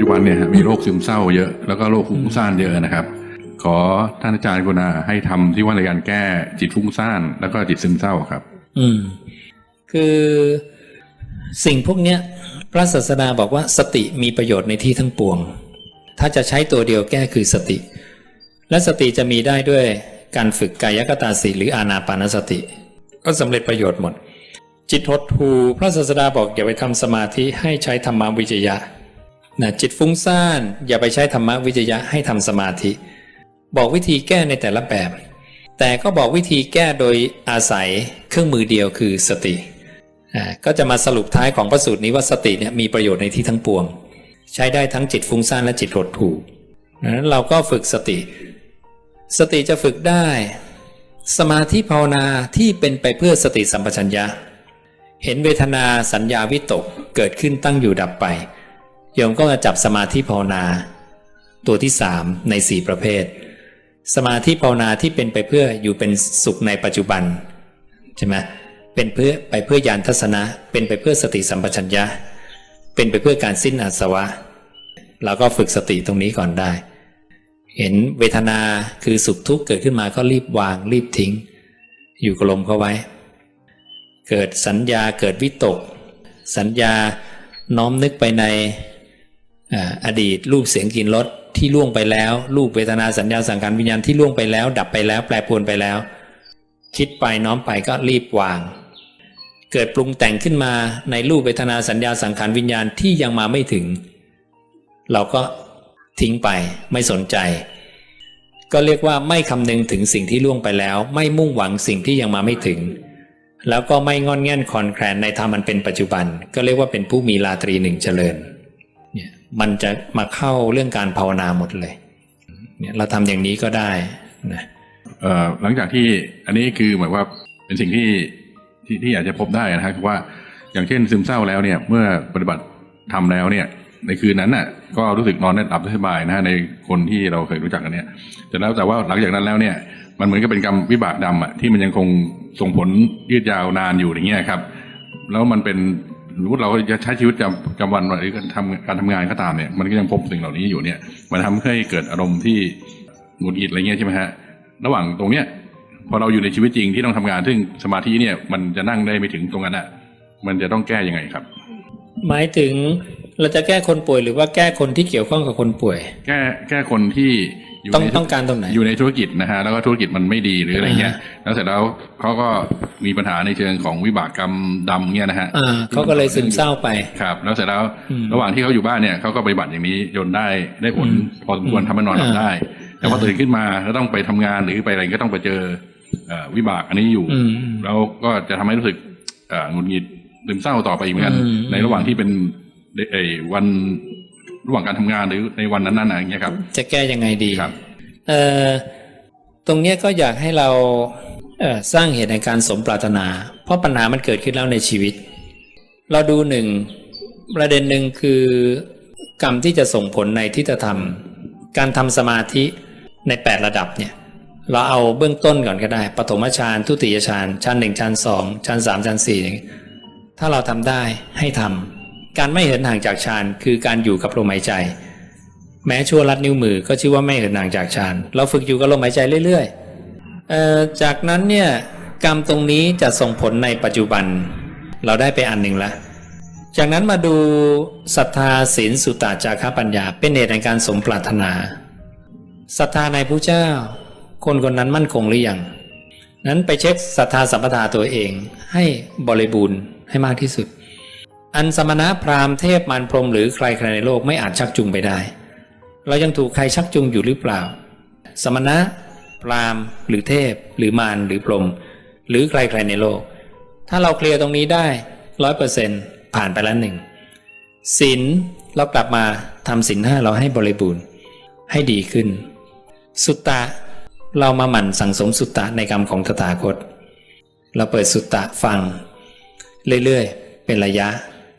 จจุบันเนี่ยมีโรคซึมเศร้าเยอะ แล้วก็โรคฟุ้งซ่านเยอะนะครับ ขอท่านอาจารย์กุณาให้ทำที่ว่าในการแก้จิตฟุ้งซ่านแล้วก็จิตซึมเศร้าครับ อืม คือสิ่งพวกเนี้ยพระศาสดาบอกว่าสติมีประโยชน์ในที่ทั้งปวง ถ้าจะใช้ตัวเดียวแก้คือสติ และสติจะมีได้ด้วยการฝึกกายกตาสีหรืออานาปานสติ ก็สำเร็จประโยชน์หมด จิตหดหูพระศาสดาบอกอย่าไปทำสมาธิให้ใช้ธรรมวิจยะ นะจิตฟุ้งซ่าน อย่าไปใช้ธรรมวิจยะให้ทำสมาธิ บอกวิธีแก้ในแต่ละแบบ แต่ก็บอกวิธีแก้โดยอาศัยเครื่องมือเดียวคือสติก็จะมาสรุปท้ายของพระสูตรนี้ว่าสติเนี่ยมีประโยชน์ในที่ทั้งปวง ใช้ได้ทั้งจิตฟุ้งซ่านและจิตหดหู่ดังนั้นเราก็ฝึกสติ สติจะฝึกได้ สมาธิภาวนาที่เป็นไปเพื่อสติสัมปชัญญะ เห็นเวทนาสัญญาวิตกเกิดขึ้นตั้งอยู่ดับไป โยมก็จะจับสมาธิภาวนา ตัวที่สามในสี่ประเภท สมาธิภาวนาที่เป็นไปเพื่ออยู่เป็นสุขในปัจจุบันใช่ไหมเป็นเพื่อไปเพื่อยานทัศนะ เป็นไปเพื่อสติสัมปชัญญะ เป็นไปเพื่อการสิ้นอาสวะเราก็ฝึกสติตรงนี้ก่อนได้ เห็นเวทนาคือสุขทุกข์เกิดขึ้นมาก็รีบวางรีบทิ้ง อยู่กับลมเข้าไว้ เกิดสัญญาเกิดวิตก สัญญาน้อมนึกไปใน อดีตรูปเสียงกลิ่นรสที่ล่วงไปแล้วรูปเวทนาสัญญาสังขารวิญญาณที่ล่วงไปแล้ว ดับไปแล้ว แปรปรวนไปแล้ว คิดไปน้อมไปก็รีบวาง เกิดปรุงแต่งขึ้นมาในรูปเวทนาสัญญาสังขารวิญญาณที่ยังมาไม่ถึง เราก็ทิ้งไปไม่สนใจ ก็เรียกว่าไม่คำนึงถึงสิ่งที่ล่วงไปแล้ว ไม่มุ่งหวังสิ่งที่ยังมาไม่ถึง แล้วก็ไม่งอนแง่นคลอนแคลนในธรรมมันเป็นปัจจุบัน ก็เรียกว่าเป็นผู้มีราตรีหนึ่งเจริญ มันจะมาเข้าเรื่องการภาวนาหมดเลยเนี่ยเราทำอย่างนี้ก็ได้นะเอ่อหลังจากที่อันนี้คือหมายว่าเป็นสิ่งที่ที่ที่อาจจะพบได้นะฮะคือว่าอย่างเช่นซึมเศร้าแล้วเนี่ยเมื่อปฏิบัติทำแล้วเนี่ยในคืนนั้นน่ะก็รู้สึกนอนได้หลับสบายนะฮะในคนที่เราเคยรู้จักกันเนี่ยแต่แล้วแต่ว่าหลังจากนั้นแล้วเนี่ยมันเหมือนกับเป็นกรรมวิบากดำอะที่มันยังคงส่งผลยืดยาวนานอยู่อย่างเงี้ยครับ แล้วมันเป็น สมมติเราจะใช้ชีวิตประจำวันหรือการทำการทำงานก็ตามเนี่ยมันก็ยังพบสิ่งเหล่านี้อยู่เนี่ย มันทำให้เกิดอารมณ์ที่หงุดหงิดอะไรเงี้ยใช่ไหมฮะระหว่างตรงเนี้ยพอเราอยู่ในชีวิตจริงที่ต้องทำงาน ซึ่งสมาธิเนี่ยมันจะนั่งได้ไม่ถึงตรงนั้นอะ มันจะต้องแก้ยังไงครับ หมายถึง เราจะแก้คนป่วยหรือว่าแก้คนที่เกี่ยวข้องกับคนป่วย แก้แก้คนที่อยู่ต้องในต้องการตรงไหน อยู่ในธุรกิจนะฮะแล้วก็ธุรกิจมันไม่ดีหรืออะไรเงี้ยแล้วเสร็จแล้วเขาก็มีปัญหาในเชิงของวิบากกรรมดำเนี่ยนะฮะอ่าเขาก็เลยซึมเศร้าไปครับ แล้วเสร็จแล้วอืมระหว่างที่เขาอยู่บ้านเนี่ยเขาก็ปฏิบัติอย่างนี้จนได้ได้ผลอืมพอสมควรทำให้นอนหลับอ่าได้ แต่พออ่าตื่นขึ้นมาก็ต้องไปทำงานหรือไปอะไรก็ต้องไปเจอเอ่อวิบากอันนี้อยู่อืมแล้วก็จะทำให้รู้สึกเอ่อหงุดหงิดซึมเศร้าต่อไปอีกเหมือนกันอืมในระหว่างที่เป็น เอ่อวันระหว่างการทำงานหรือในวันนั้นๆนะอย่างเงี้ยครับ จะแก้ยังไงดีครับเอ่อตรงเนี้ยก็อยากให้เราเอ่อสร้างเหตุในการสมปรารถนา เพราะปัญหามันเกิดขึ้นแล้วในชีวิต เราดูหนึ่งประเด็นหนึ่งคือกรรมที่จะส่งผลในทิฏฐธรรม การทำสมาธิใน 8 ระดับเนี่ยเราเอาเบื้องต้นก่อนก็ได้ ปฐมฌาน ทุติยฌานชั้นหนึ่งชั้นสองชั้นสามชั้นสี่อย่างนี้ถ้าเราทำได้ให้ทำ การไม่เหินห่างจากฌานคือการอยู่กับลมหายใจ แม้ชั่วลัดนิ้วมือก็ชื่อว่าไม่เหินห่างจากฌานเราฝึกอยู่กับลมหายใจเรื่อยๆจากนั้นเนี่ยกรรมตรงนี้จะส่งผลในปัจจุบัน เราได้ไปอันหนึ่งล้วจากนั้นมาดูศรัทธาศีลสุตตาจาระปัญญา เป็นเหตุในการสมปรารถนาศรัทธาในพระเจ้า คนคนนั้นมั่นคงหรือยังนั้นไปเช็คศรัทธาสัมปทาตัวเองให้บริบูรณ์ให้มากที่สุด อันสมณะพราหมณ์เทพมารพรหมหรือใครใครในโลกไม่อาจชักจูงไปได้ เรายังถูกใครชักจูงอยู่หรือเปล่า สมณะ พราหมณ์ หรือเทพ หรือมารหรือพรหมหรือใครใครในโลก ถ้าเราเคลียร์ตรงนี้ได้ร้อยเปอร์เซ็นผ่านไปแล้วหนึ่งศีลเรากลับมาทำศีลห้าเราให้บริบูรณ์ให้ดีขึ้น สุตตะเรามาหมั่นสั่งสมสุตตะในกรรมของตถาคต เราเปิดสุตตะฟัง เรื่อยๆ เป็นระยะ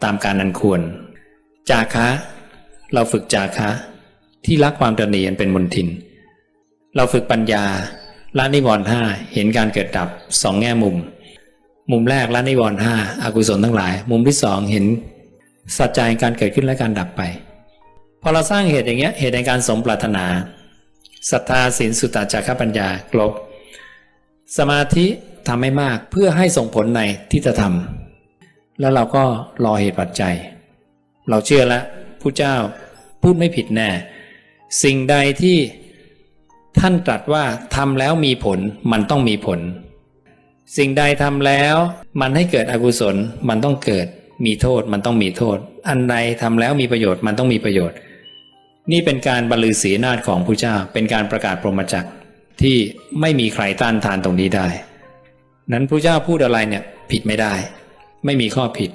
ตามการนันควร จาคะ เราฝึกจาคะ ที่รักความตระหนี่อันเป็นมนทิน เราฝึกปัญญาละนิวรณ์ห้าเห็นการเกิดดับสองแง่มุม มุมแรกละนิวรณ์ห้าอากุศลทั้งหลาย มุมที่สองเห็นสัจจะแห่งการเกิดขึ้นและการดับไปพอเราสร้างเหตุอย่างเงี้ยเหตุในการสมปรารถนาศรัทธาศีลสุตตะจาระปัญญาครบสมาธิทำให้มากเพื่อให้ส่งผลในที่จะทำ แล้วเราก็รอเหตุปัจจัย เราเชื่อแล้วผู้เจ้าพูดไม่ผิดแน่ สิ่งใดที่ท่านตรัสว่าทำแล้วมีผลมันต้องมีผล สิ่งใดทำแล้วมันให้เกิดอกุศลมันต้องเกิด มีโทษมันต้องมีโทษ อันใดทำแล้วมีประโยชน์มันต้องมีประโยชน์ นี่เป็นการบรรลือศีนาฏของผู้เจ้า เป็นการประกาศพรหมจักรที่ไม่มีใครต้านทานตรงนี้ได้ นั้นผู้เจ้าพูดอะไรเนี่ยผิดไม่ได้ ไม่มีข้อผิด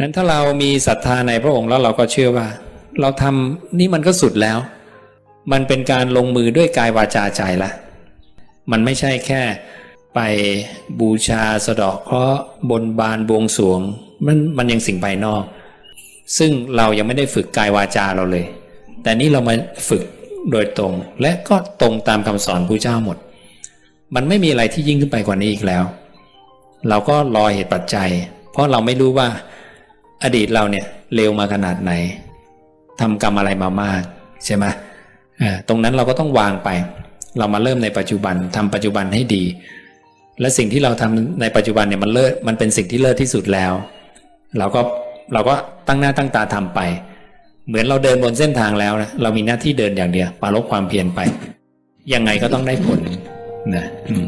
นั้นถ้าเรามีศรัทธาในพระองค์แล้วเราก็เชื่อว่า เราทำนี่มันก็สุดแล้ว มันเป็นการลงมือด้วยกายวาจาใจละมันไม่ใช่แค่ไปบูชาสะดาะเคราะห์บนบานบวงสวง มันมันยังสิ่งภายนอก ซึ่งเรายังไม่ได้ฝึกกายวาจาเราเลย แต่นี่เรามาฝึกโดยตรง และก็ตรงตามคำสอนพระเจ้าหมด มันไม่มีอะไรที่ยิ่งขึ้นไปกว่านี้อีกแล้ว เราก็รอเหตุปัจจัย เพราะเราไม่รู้ว่าอดีตเราเนี่ยเลวมาขนาดไหนทำกรรมอะไรมามากใช่ไหมตรงนั้นเราก็ต้องวางไป เรามาเริ่มในปัจจุบันทำปัจจุบันให้ดี และสิ่งที่เราทำในปัจจุบันเนี่ยมันเลิศมันเป็นสิ่งที่เลิศที่สุดแล้ว เราก็เราก็ตั้งหน้าตั้งตาทำไป เหมือนเราเดินบนเส้นทางแล้วนะเรามีหน้าที่เดินอย่างเดียวปารบความเพียรไป ยังไงก็ต้องได้ผลนะอืม